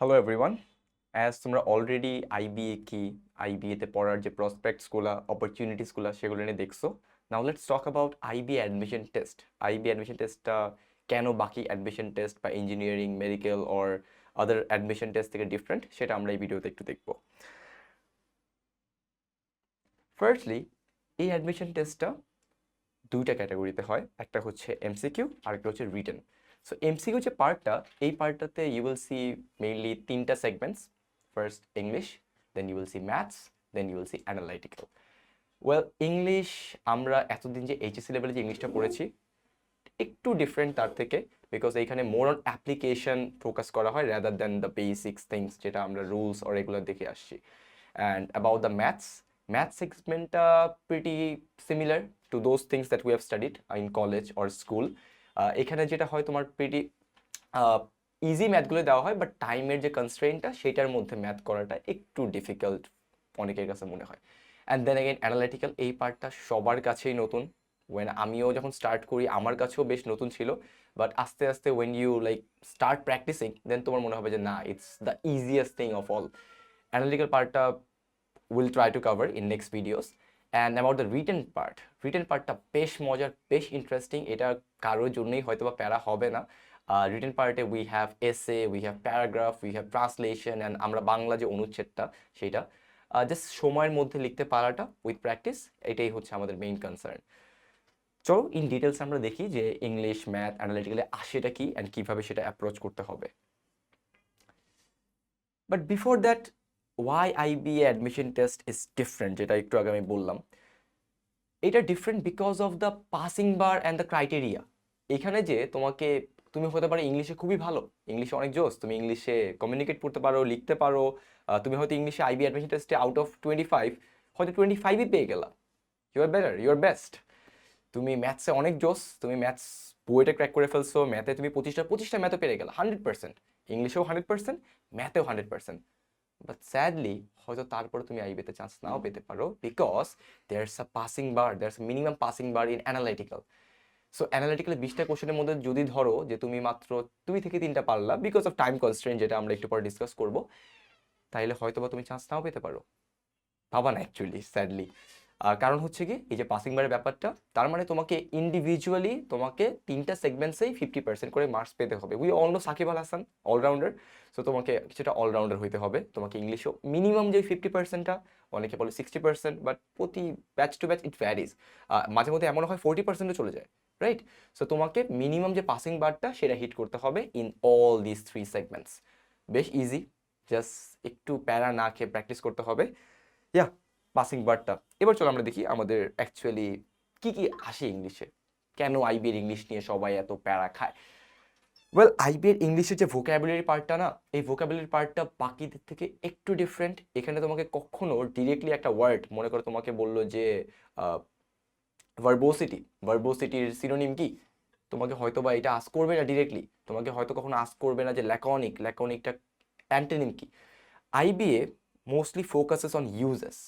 Hello everyone as তোমরা already IBA কি আইবিএতে পড়ার যে প্রসপেক্টসগুলো অপরচুনিটিসগুলো সেগুলো নিয়ে দেখছ now let's talk about IB admission test IB admission টেস্টটা কেন বাকি অ্যাডমিশন টেস্ট বা engineering medical or other admission test থেকে ডিফারেন্ট সেটা আমরা এই ভিডিওতে একটু দেখব। ফার্স্টলি এই অ্যাডমিশন টেস্টটা দুইটা ক্যাটাগরিতে হয়, একটা হচ্ছে এমসিকিউ আরেকটা হচ্ছে রিটেন সো এমসিকিউ যে পার্টটা এই পার্টটাতে ইউ উইল সি মেইনলি তিনটা segments first English then you will see maths then you will see analytical well English আমরা এতদিন যে এইচএসসি লেভেলে যে ইংলিশটা পড়েছি, একটু ডিফারেন্ট তার থেকে বিকজ এইখানে মোর অন অ্যাপ্লিকেশন ফোকাস করা হয় rather than the basics things যেটা আমরা রুলস অর এগুলো দেখে আসছি. And about the maths math সেগমেন্টটা pretty similar to those things that we have studied in college or school এখানে যেটা হয় তোমার প্রিটি ইজি ম্যাথগুলো দেওয়া হয় বাট টাইমের যে কনস্ট্রেনটা সেটার মধ্যে ম্যাথ করাটা একটু ডিফিকাল্ট অনেকের কাছে মনে হয়। অ্যান্ড দেন এগেন অ্যানালিটিক্যাল এই পার্টটা সবার কাছেই নতুন। ওয়েন আমিও যখন স্টার্ট করি, আমার কাছেও বেশ নতুন ছিল বাট আস্তে আস্তে when you like start practicing then তোমার মনে হবে যে, না it's the easiest thing of all analytical পার্টটা will try to cover in next videos and about the written part written পার্টটা বেশ মজার, বেশ ইন্টারেস্টিং এটা কারোর জন্যই হয়তো বা প্যারা হবে না। রিটেন পার্টে উই হ্যাভ এসে we have paragraph we have translation and আমরা বাংলা যে অনুচ্ছেদটা, সেটা জাস্ট সময়ের মধ্যে লিখতে পারাটা উইথ প্র্যাকটিস এটাই হচ্ছে আমাদের মেইন কনসার্ন চলো ইন ডিটেলস আমরা দেখি যে ইংলিশ ম্যাথ অ্যানালিটিক্যালে আসেটা কি অ্যান্ড কীভাবে সেটা অ্যাপ্রোচ করতে হবে। But before that why IBA admission test is different যেটা একটু আগে আমি বললাম, এটা different because of the passing bar and the criteria এখানে যে তোমাকে, তুমি হতে পারো ইংলিশে খুবই ভালো ইংলিশে অনেক জোস, তুমি ইংলিশে কমিউনিকেট করতে পারো, লিখতে পারো তুমি হয়তো ইংলিশে আইবি অ্যাডমিশন টেস্টে আউট অফ টোয়েন্টি ফাইভ হয়তো টোয়েন্টি ফাইভই পেয়ে গেলা। You are better you are best তুমি ম্যাথসে অনেক জোস, তুমি ম্যাথস বইটা ক্র্যাক করে ফেলছো ম্যাথে তুমি পঁচিশটা পঁচিশটা ম্যাথও পেরে গেলা হান্ড্রেড পার্সেন্ট ইংলিশেও হান্ড্রেড পার্সেন্ট ম্যাথেও হান্ড্রেড পার্সেন্ট বাট স্যাডলি হয়তো তারপরে তুমি আইবিতে চান্স নাও পেতে পারো because there's a passing bar there's minimum passing bar in analytical so অ্যানালাইটিক্যালে বিশটা কোশ্চেনের মধ্যে যদি ধরো যে তুমি মাত্র দুই থেকে তিনটা পারলা বিকজ অফ টাইম কনস্ট্রেন্ট যেটা আমরা একটু পরে ডিসকাস করব তাইলে হয়তো বা তুমি চান্স নাও পেতে পারো। ভাবা না অ্যাকচুয়ালি স্যাডলি কারণ হচ্ছে কি, এই যে পাসিং বারের ব্যাপারটা, তার মানে তোমাকে ইন্ডিভিজুয়ালি তোমাকে তিনটা সেগমেন্টসেই ফিফটি পার্সেন্ট করে মার্কস পেতে হবে। We all know Shakib Al Hasan allrounder so তোমাকে কিছুটা অলরাউন্ডার হইতে হবে। তোমাকে ইংলিশও মিনিমাম যে ফিফটি পার্সেন্টটা অনেকে বলে সিক্সটি পার্সেন্ট বাট প্রতি batch to batch it varies মাঝে মধ্যে এমন হয় ফোর্টি পার্সেন্টও চলে যায় রাইট সো তোমাকে মিনিমাম যে পাসিং বারটা সেটা হিট করতে হবে in all this three segments বেশ ইজি জাস্ট একটু প্যারা না খেয়ে প্র্যাকটিস করতে হবে। ইয়া পাসিং বারটা এবার চলো আমরা দেখি আমাদের অ্যাকচুয়ালি কি কি আসে ইংলিশে কেন আইবিএর ইংলিশ নিয়ে সবাই এত প্যারা খায়? ওয়েল আইবিএর ইংলিশের যে ভোকাবুলারি পার্টটা না, এই ভোকাবুলারি পার্টটা বাকিদের থেকে একটু ডিফারেন্ট এখানে তোমাকে কখনো ডিরেক্টলি একটা ওয়ার্ড মনে করো তোমাকে বলল যে ভার্বোসিটি ভার্বোসিটির সিনোনিম কি? তোমাকে হয়তো বা এটা আস করবে না ডিরেক্টলি তোমাকে হয়তো কখনো আস করবে না যে ল্যাকনিক ল্যাকনিকটা অ্যান্টেনিম কি? IBA mostly focuses on uses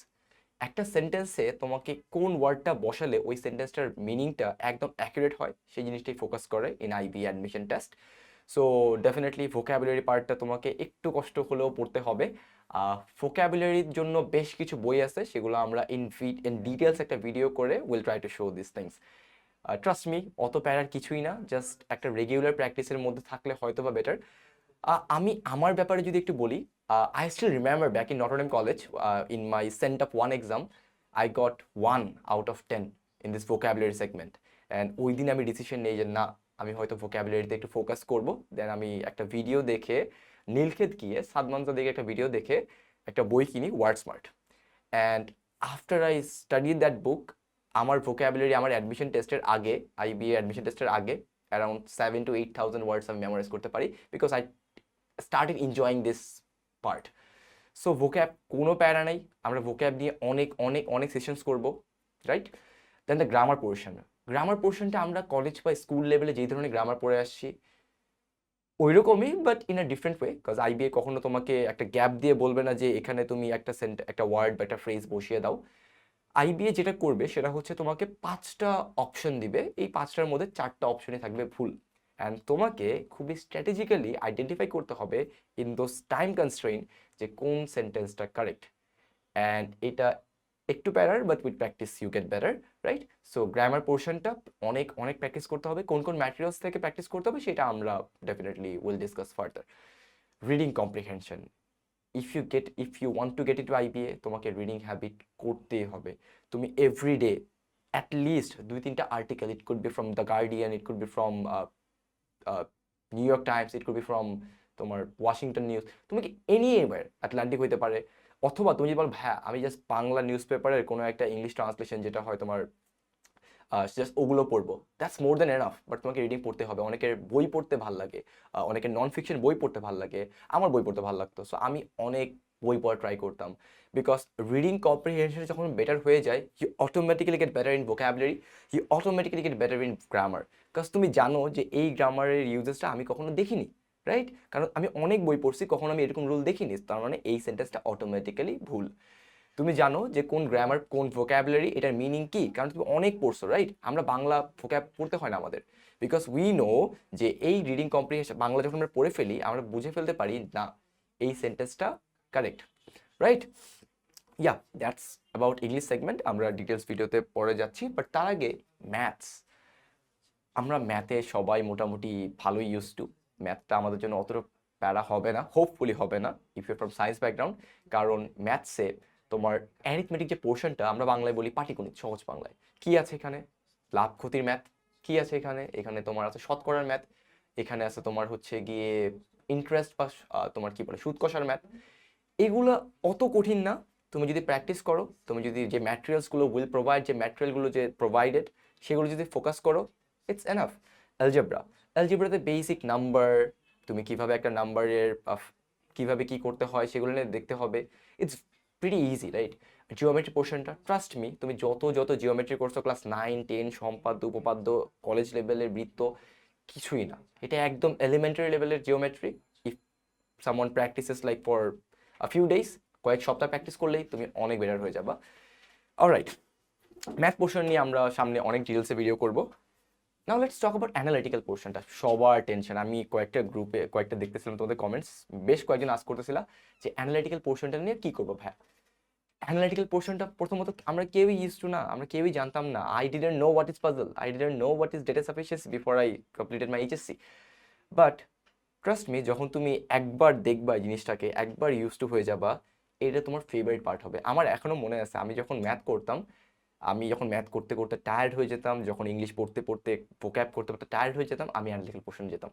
একটা সেন্টেন্সে তোমাকে কোন ওয়ার্ডটা বসালে ওই সেন্টেন্সটার মিনিংটা একদম অ্যাকুরেট হয়, সেই জিনিসটাই ফোকাস করে in IB admission test so definitely vocabulary পার্টটা তোমাকে একটু কষ্ট হলেও পড়তে হবে। ভোকাবুলারির জন্য বেশ কিছু বই আছে, সেগুলো আমরা ইন ইন ডিটেলস একটা ভিডিও করে will try to show this things trust me অত প্যারার কিছুই না জাস্ট একটা রেগুলার প্র্যাকটিসের মধ্যে থাকলে হয়তো বা বেটার আমি আমার ব্যাপারে যদি একটু বলি I still remember back in Notre Dame college in my sent of one exam I got one out of ten in this vocabulary segment and ওই দিন আমি ডিসিশন নেই যে না, আমি হয়তো ভোকাবুলারিতে একটু ফোকাস করব। দেন আমি একটা ভিডিও দেখে, নীলক্ষেত গিয়ে সাদমানজা দেখে একটা ভিডিও দেখে, একটা বই কিনি word smart and after I study that book আমার ভোকাবুলারি আমার অ্যাডমিশন টেস্টের আগে আইবিএ অ্যাডমিশন টেস্টের আগে around seven to eight thousand words আমি মেমোরাইজ করতে পারি। Because I started enjoying this part so vocab কোনো প্যারা নেই। আমরা ভোক্যাব নিয়ে অনেক অনেক অনেক সেশনস করব right then the grammar portion grammar পোর্শনটা আমরা কলেজ বা স্কুল লেভেলে যেই ধরনের গ্রামার পড়ে আসছি ওই রকমই but in a different way because IBA কখনো তোমাকে একটা গ্যাপ দিয়ে বলবে না যে এখানে তুমি একটা সেন্ট একটা ওয়ার্ড বা একটা ফ্রেজ বসিয়ে দাও। আইবিএ যেটা করবে, সেটা হচ্ছে তোমাকে পাঁচটা অপশন দিবে। এই পাঁচটার মধ্যে চারটা অপশনই থাকবে ভুল অ্যান্ড তোমাকে খুবই স্ট্র্যাটেজিক্যালি আইডেন্টিফাই করতে হবে ইন দোজ টাইম কনস্ট্রেন যে কোন সেন্টেন্সটা কারেক্ট অ্যান্ড এটা একটু প্যারার but with practice you get better right so grammar পোর্শনটা অনেক অনেক প্র্যাকটিস করতে হবে। কোন কোন ম্যাটেরিয়ালস থেকে প্র্যাকটিস করতে হবে সেটা আমরা definitely will discuss further reading comprehension if you get if you want to get it to IBA তোমাকে রিডিং হ্যাবিট করতেই হবে। তুমি এভরিডে অ্যাট লিস্ট দুই, তিনটা article it could be from the Guardian it could be from New York Times it could be from তোমার Washington news তুমি কি any এবার আটলান্টিক হইতে পারে, অথবা তুমি যদি বল হ্যাঁ আমি জাস্ট বাংলা নিউজ পেপারের কোনো একটা ইংলিশ ট্রান্সলেশন যেটা হয় তোমার জাস্ট ওগুলো পড়ব that's more than enough but তোমাকে রিডিং পড়তে হবে, অনেকের বই পড়তে ভালো লাগে অনেকের নন ফিকশন বই পড়তে ভালো লাগে, আমার বই পড়তে ভালো লাগতো সো আমি অনেক বই পড়া ট্রাই করতাম। বিকজ রিডিং কম্প্রিহেনশন যখন বেটার হয়ে যায় you automatically get better in vocabulary you automatically get better in grammar because তুমি জানো যে এই গ্রামারের ইউজেসটা আমি কখনো দেখিনি রাইট কারণ আমি অনেক বই পড়ছি, কখনো আমি এরকম রুল দেখিনি, তার মানে এই সেন্টেন্সটা অটোমেটিক্যালি ভুল। তুমি জানো যে কোন গ্রামার কোন ভোকাবুলারি এটার মিনিং কি? কারণ তুমি অনেক পড়ছো রাইট আমরা বাংলা ভোক্যাব পড়তে হয় না আমাদের। বিকজ উই নো যে এই রিডিং কম্প্রিহেনশন বাংলা যখন আমরা পড়ে ফেলি, আমরা বুঝে ফেলতে পারি না, এই সেন্টেন্সটা correct right yeah that's about English segment আমরা ডিটেলস ভিডিওতে পরে যাচ্ছি বাট তার আগে ম্যাথস আমরা ম্যাথে সবাই মোটামুটি ভালোই ইউজ টু ম্যাথটা আমাদের জন্য অতটা প্যারা হবে না হোপফুলি হবে না if you from science background কারণ ম্যাথসে তোমার অ্যারিথমেটিক যে পোর্শনটা আমরা বাংলায় বলি পাটিগণিত, সহজ বাংলায়। কি আছে এখানে? লাভ ক্ষতির ম্যাথ কি আছে এখানে? এখানে তোমার আছে শতকরার ম্যাথ এখানে আছে তোমার হচ্ছে গিয়ে ইন্টারেস্ট বা তোমার কি বলে, সুদ কষার ম্যাথ এগুলো অত কঠিন না। তুমি যদি প্র্যাকটিস করো, তুমি যদি যে ম্যাটেরিয়ালসগুলো উইল প্রোভাইড যে ম্যাটেরিয়ালগুলো যে প্রোভাইডেড সেগুলো যদি ফোকাস করো ইটস এনাফ অ্যালজেব্রা অ্যালজেব্রাতে বেসিক নাম্বার তুমি কীভাবে একটা নাম্বারের কীভাবে কি করতে হয় সেগুলো নিয়ে দেখতে হবে। It's pretty easy right geometry পোর্শনটা ট্রাস্ট মি তুমি যত যত জিওমেট্রি করছ ক্লাস নাইন টেন সম্পাদ্য, উপপাদ্য কলেজ লেভেলের বৃত্ত, কিছুই না। এটা একদম এলিমেন্টারি লেভেলের geometry if someone practices like for a few days কয়েক সপ্তাহ প্র্যাকটিস করলেই তুমি অনেক বেটার হয়ে যাবা। অলরাইট ম্যাথ পোর্শন নিয়ে আমরা সামনে অনেক ডিটেলসে ভিডিও করব। Now let's talk about analytical পোর্শনটা সবার টেনশন আমি কয়েকটা গ্রুপে কয়েকটা দেখতেছিলাম তোমাদের কমেন্টস বেশ কয়েকজন আস করতেছিলাম যে অ্যানালিটিক্যাল পোর্শনটা নিয়ে কী করব ভাই? অ্যানালিটিক্যাল পোর্শনটা প্রথমত আমরা কেউই ইউজ টু না, আমরা কেউই জানতাম না। I didn't know what is puzzle I didn't know what is data sufficiency before I completed my HSC but trust me যখন তুমি একবার দেখবা জিনিসটাকে, একবার ইউজ টু হয়ে যাবা, এটা তোমার ফেভারিট পার্ট হবে। আমার এখনও মনে আছে, আমি যখন ম্যাথ করতাম, আমি যখন ম্যাথ করতে করতে টায়ার্ড হয়ে যেতাম, যখন ইংলিশ পড়তে পড়তে ভোক্যাব করতে করতে টায়ার্ড হয়ে যেতাম, আমি অ্যানালিটিক্যাল পোর্শনে যেতাম।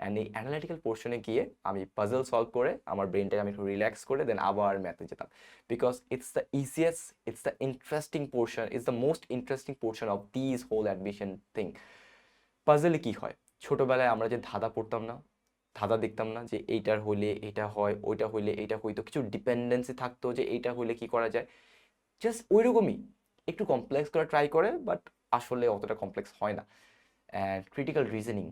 অ্যান্ড এই অ্যানালিটিক্যাল পোর্শনে গিয়ে আমি পাজল সলভ করে, আমার ব্রেনটাকে আমি একটু রিল্যাক্স করে দেন আবার ম্যাথে যেতাম। Because it's the easiest it's the interesting portion it's the most interesting portion of this whole admission thing পাজলে কী হয়? ছোটোবেলায় আমরা যে ধাঁধা পড়তাম না ধাঁধা দেখতাম না যে এইটার হলে এটা হয়, ওইটা হইলে এইটা হইতো কিছু ডিপেন্ডেন্সি থাকতো যে এইটা হইলে কি করা যায়। জাস্ট ওই রকমই একটু কমপ্লেক্স করা ট্রাই করে বাট আসলে অতটা কমপ্লেক্স হয় না। অ্যান্ড ক্রিটিক্যাল রিজনিং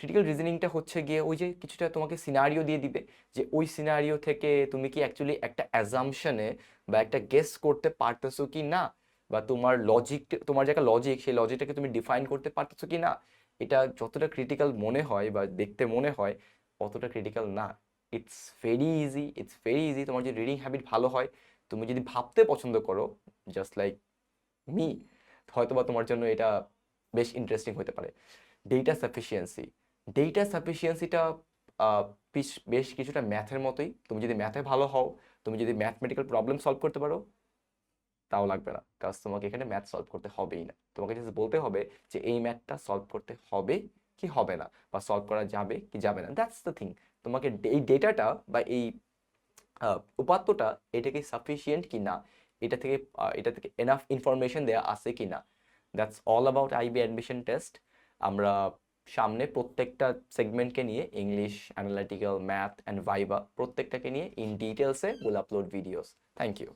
ক্রিটিক্যাল রিজনিংটা হচ্ছে গিয়ে ওই যে কিছুটা তোমাকে সিনারিও দিয়ে দিবে যে ওই সিনারিও থেকে তুমি কি অ্যাকচুয়ালি একটা অ্যাজামশনে বা একটা গেস করতে পারতেছো কি না? বা তোমার লজিক তোমার যে একটা লজিক সেই লজিকটাকে তুমি ডিফাইন করতে পারতেছো কি না? এটা যতটা ক্রিটিক্যাল মনে হয় বা দেখতে মনে হয়, অতটা ক্রিটিক্যাল না। It's very easy it's very easy তোমার যদি রিডিং হ্যাবিট ভালো হয়, তুমি যদি ভাবতে পছন্দ করো জাস্ট লাইক মি হয়তোবা তোমার জন্য এটা বেশ ইন্টারেস্টিং হতে পারে। ডেটা সাফিসিয়েন্সি ডেটা সাফিসিয়েন্সিটা বেশ কিছুটা ম্যাথের মতোই। তুমি যদি ম্যাথে ভালো হও, তুমি যদি ম্যাথমেটিক্যাল প্রবলেম সলভ করতে পারো তাও লাগবে না। কাজ তোমাকে এখানে ম্যাথ সলভ করতে হবেই না। তোমাকে জাস্ট বলতে হবে যে এই ম্যাথটা সলভ করতে হবে কি হবে না? বা সলভ করা যাবে কি যাবে না? দ্যাটস দ্য থিং তোমাকে এই ডেটাটা বা এই উপাত্তটা এটা কি সাফিসিয়েন্ট কি না? এটা থেকে এটা থেকে এনাফ ইনফরমেশন দেওয়া আছে কি না? That's all about IB admission test আমরা সামনে প্রত্যেকটা সেগমেন্টকে নিয়ে English analytical math and viva প্রত্যেকটাকে নিয়ে ইন ডিটেলসে will upload videos thank you